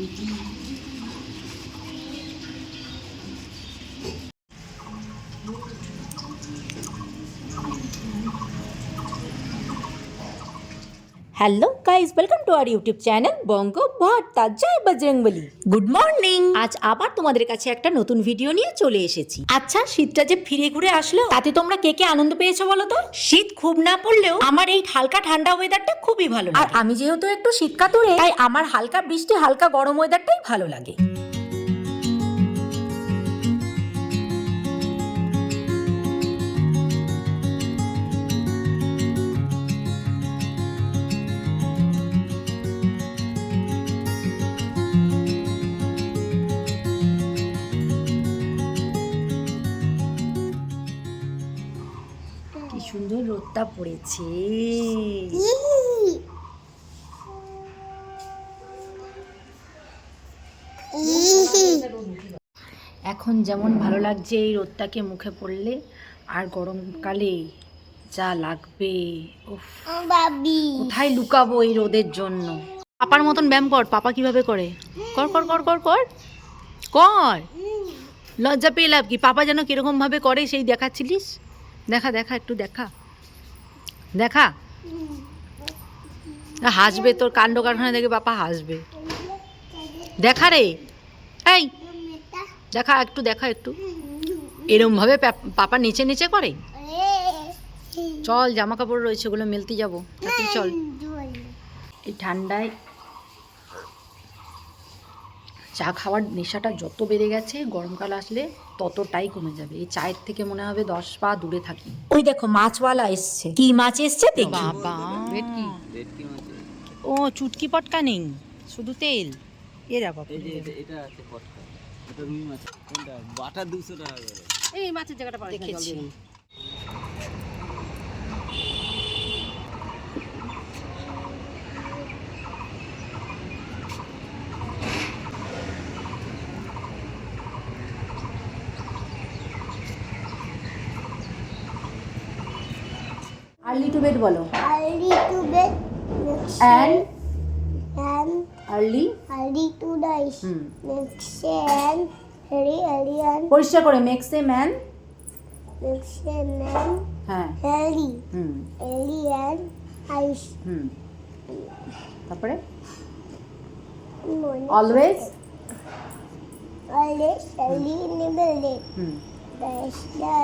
Muito bom. Hello guys welcome to our YouTube channel Banga Bhatta Joy Bajrangbali good morning আজ আবার তোমাদের কাছে একটা নতুন ভিডিও নিয়ে চলে এসেছি। আচ্ছা শীতটা যে ফিরে ঘুরে আসলো তাতে তোমরা কে কে আনন্দ পেয়েছ বলো তো? শীত খুব না পড়লেও আমার এই হালকা ঠান্ডা ওয়েদারটা খুবই ভালো আর আমি যেহেতু একটু শীতকাতুরে তাই আমার হালকা বৃষ্টি হালকা গরম ওয়েদারটাই ভালো লাগে। রোদটা পড়েছে। এখন যেমন ভালো লাগছে এই রোদটাকে মুখে পড়লে আর গরমকালে যা লাগবে কোথায় লুকাবো এই রোদের জন্য? পাপার মতন ব্যায়াম কর পাপা কীভাবে করে? কর কর কর কর কর। কর। লজ্জা পেয়ে লাভ কি? পাপা যেন কীরকম ভাবে করে সেই দেখাচ্ছিলিস? দেখা দেখা একটু দেখা। দেখা। হাসবে তোর কাণ্ড কারখানা দেখে বাপা হাসবে। দেখা রে। এই, দেখা একটু দেখা একটু। এরম ভাবে পাপা নিচে নিচে করে? চল জামা কাপড় রয়েছে, ওগুলো মেলতে যাব। চল। এই ঠান্ডায় চা খাওয়ার নেশাটা যত বেড়ে গেছে গরমকাল আসলে ততটাই কমে যাবে। এই চায়ের থেকে মনে হবে দশ পা দূরে থাকি। ওই দেখো মাছওয়ালা এসছে। কি মাছ এসছে দেখি। বাবা। ও চুটকি পটকা নেই। শুধু তেল। এ দেখো এই এটা- আছে পটকা। এটা রুই মাছ কোনটা? বাটা দুশো টাকা করে। এই মাছের জায়গাটা দেখেছি। আর্লি টু বেড বলো to bed, next and and early early to rise. Hmm Next and very early and পরিষ্কার করে মেক্স ম্যান and man হ্যাঁ early, hmm early and ice. Hmm তারপরে. Always early in the building. Hmm That's the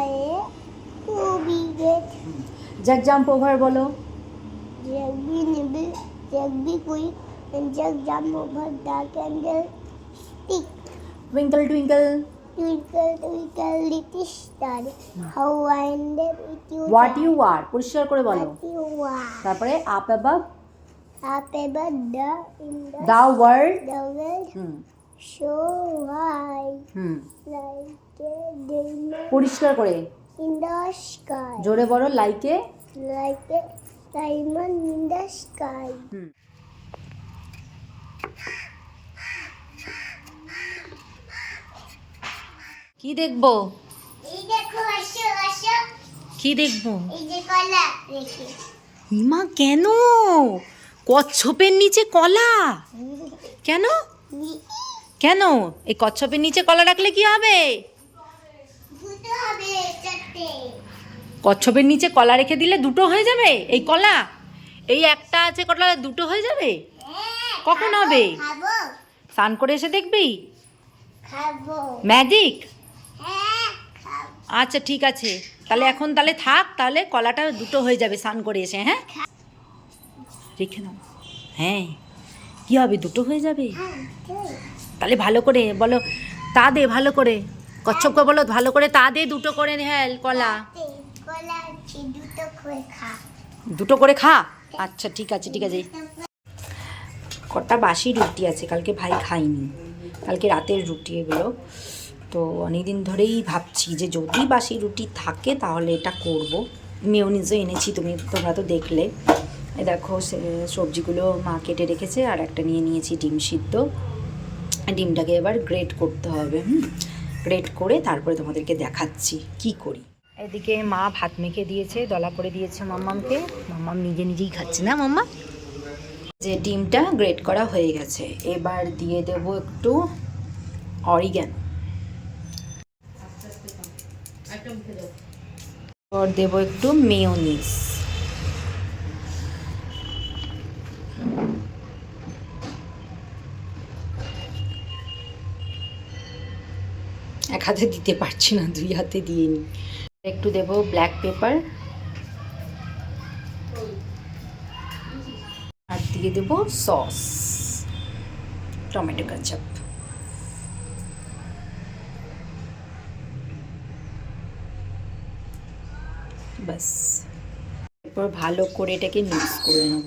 to be get. Jack jump over বলো Jack be নেবে Jack be কই Jack jump over dark angle stick twinkle twinkle twinkle little star how I ended you what you are পরিষ্কার করে বলো। তারপরে up above up above the in the world the world so high hmm. Like a পরিষ্কার করে। In জোরে বলো like like a diamond in the sky. Hmm কি দেখব? এই দেখো আসো আসো। কি দেখব? এই যে কলা রেখে হিমা কেন? কচ্ছপের নিচে কলা? কেন? কেন? এই কচ্ছপের নিচে কলা রাখলে কি হবে দুটো হবে চারটে কচ্ছপের নিচে কলা রেখে দিলে দুটো হয়ে যাবে? এই কলা? এই একটা আছে কলা, দুটো হয়ে যাবে? কখন হবে? স্নান করে এসে দেখবি? ম্যাজিক? আচ্ছা ঠিক আছে। তাহলে এখন তাহলে থাক, তাহলে কলাটা দুটো হয়ে যাবে স্নান করে এসে হ্যাঁ? রেখে নাও হ্যাঁ। কি হবে? দুটো হয়ে যাবে? তাহলে ভালো করে বলো, তা দে ভালো করে। কচ্ছপকে বলো, ভালো করে তা দে, দুটো করে হ্যাঁ কলা। দুটো করে খা? আচ্ছা ঠিক আছে ঠিক আছে। কটা বাসি রুটি আছে, কালকে ভাই খাইনি কালকে রাতের রুটি এগুলো। তো অনেকদিন ধরেই ভাবছি যে যদি বাসি রুটি থাকে তাহলে এটা করব। মেয়নিজও এনেছি, তুমি তোমরা তো দেখলে। এ দেখো সবজিগুলো মা কেটে রেখেছে আর একটা নিয়ে নিয়েছি ডিম সিদ্ধ। ডিমটাকে এবার গ্রেট করতে হবে, হুম? গ্রেট করে তারপরে তোমাদেরকে দেখাচ্ছি কি করি। এদিকে মা ভাত মেখে দিয়েছে, দলা করে দিয়েছে মাম্মামকে। মাম্মাম নিজে নিজেই খাচ্ছে না মাম্মা? যে ডিমটা গ্রেট করা হয়ে গেছে, এবার দিয়ে দেব একটু অরিগ্যান। এবার দেব একটু মেয়োনিজ। এক হাতে দিতে পারছি না, দুই হাতে দিয়ে নি একটু দেব ব্ল্যাক পেপার আর দিয়ে দেব সস টমেটো কাচাপ ব্যাস। এরপর ভালো করে এটাকে মিক্স করে নেব।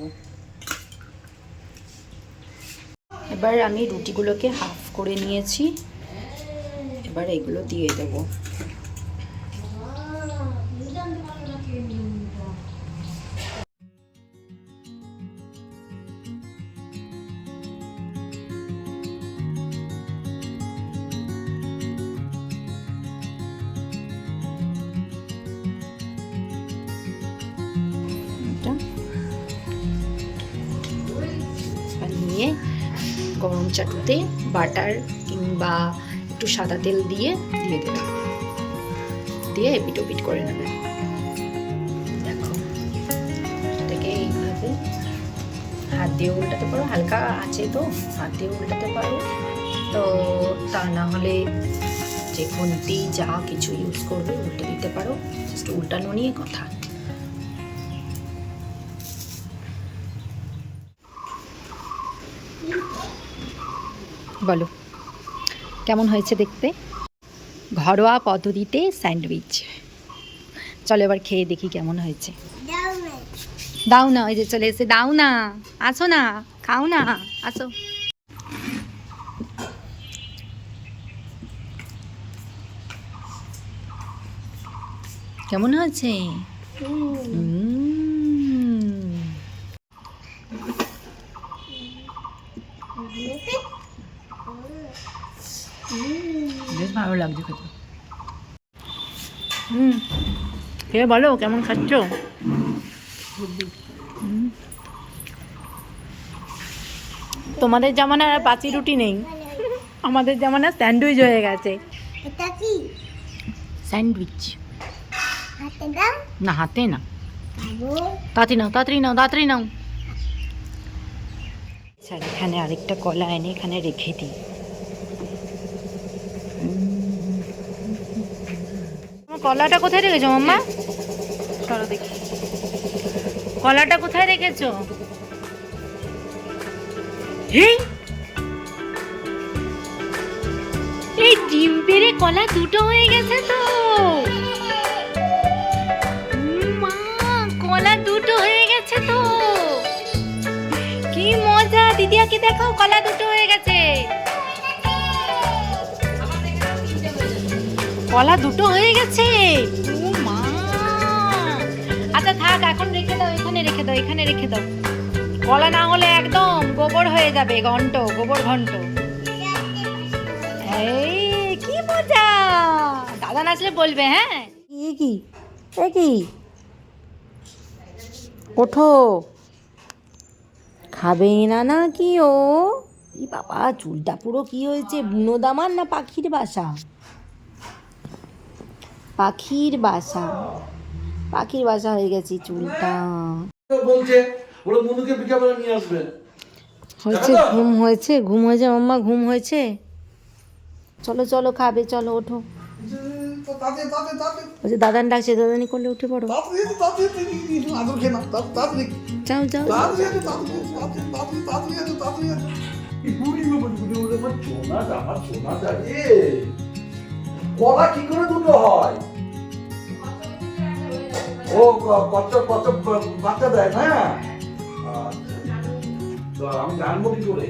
এবার আমি রুটিগুলোকে হাফ করে নিয়েছি। এবার এগুলো দিয়ে দেবো। গরম চাটুতে, বাটার কিংবা একটু সাদা তেল দিয়ে দিয়ে দেবে দিয়ে এপিট ওপিট করে নেবে। দেখো, এটাকে এইভাবে হাত দিয়ে উল্টাতে পারো, হালকা আছে তো, হাত দিয়ে উল্টাতে পারো। তো তা না হলে যে খুন্তি যা কিছু ইউজ করবে, উল্টে দিতে পারো। জাস্ট উল্টানো নিয়ে কথা। বলো। কেমন হয়েছে দেখতে? ঘরোয়া পদ্ধতিতে স্যান্ডউইচ। চলো এবার খেয়ে দেখি কেমন হয়েছে। দাও না ওই যে চলে এসে দাও না আসো না খাও না আসো। কেমন হয়েছে? উম। বেশ ভালো লাগছে খেতে। হুম। খেয়ে বলো কেমন খাচ্ছ? তোমাদের জামানার আর পাঁচি রুটি নেই। আমাদের জামানা স্যান্ডউইচ হয়ে গেছে। এটা কি? স্যান্ডউইচ। না হাতে না। তাড়াতাড়ি নাও তাড়াতাড়ি নাও তাড়াতাড়ি নাও। স্যার এখানে আরেকটা কলা এনে এখানে রেখে দিই। কলাটা কোথায় রেখেছো মাম্মা? চলো দেখি। কলাটা কোথায় রেখেছো? এই এই ডিম পেড়ে কলা দুটো হয়ে গেছে তো। মা কলা দুটো হয়ে গেছে তো। কি মজা দিদিয়াকে দেখাও কলা দুটো হয়ে গেছে। কলা দুটো হয়ে গেছে। মা। আচ্ছা থাক, এখন রেখে দাও, এখানে রেখে দাও, এখানে রেখে দাও। কলা না হলে একদম গোবর হয়ে যাবে, ঘন্ট, গোবর ঘন্ট। এই, কি মজা! দাদা নাচলে বলবে হ্যাঁ? কি কি? এ কি? ওঠো। খাবে না না কি ও বাবা, চুলটা পুরো কি হয়েছে? বুনো না পাখির বাসা? পাখির বাসা। পাখির বাসা হয়ে গেছে চুলটা। বলছে বলে মনুকে বিকাবেলা নিয়ে আসবে। হয়েছে ঘুম হয়েছে ঘুম হয়েছে মাম্মা ঘুম হয়েছে। চলো চলো খাবে চলো ওঠো। বলছে দাদান ডাকছে দাদানি করলে উঠে পড়ো। যাও যাও। কলা কি করে দুটো হয়? ও কচ্চপ কচ্চপ বাচ্চা দেয় না? আচ্ছা। তো আমি জানব কি করে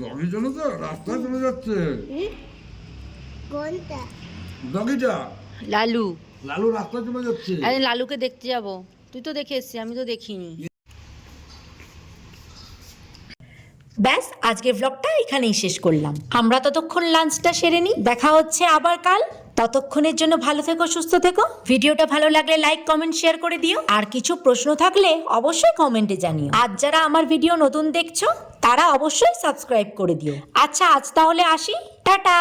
ডগি জন্য তো রাস্তায় চলে যাচ্ছে। ডগিটা। লালু। লালু রাস্তায় চলে যাচ্ছে। আরে লালুকে দেখতে যাব। তুই তো দেখে এসছিস আমি তো দেখিনি। আজকের ব্লগটা এখানেই শেষ করলাম। আমরা ততক্ষণ লাঞ্চটা সেরে নিই। দেখা হচ্ছে আবার কাল। ততক্ষণের জন্য ভালো থেকো, সুস্থ থেকো। ভিডিওটা ভালো লাগলে লাইক কমেন্ট শেয়ার করে দিও। আর কিছু প্রশ্ন থাকলে অবশ্যই কমেন্টে জানিও। আর যারা আমার ভিডিও নতুন দেখছ, তারা অবশ্যই সাবস্ক্রাইব করে দিও। আচ্ছা আজ তাহলে আসি। টাটা!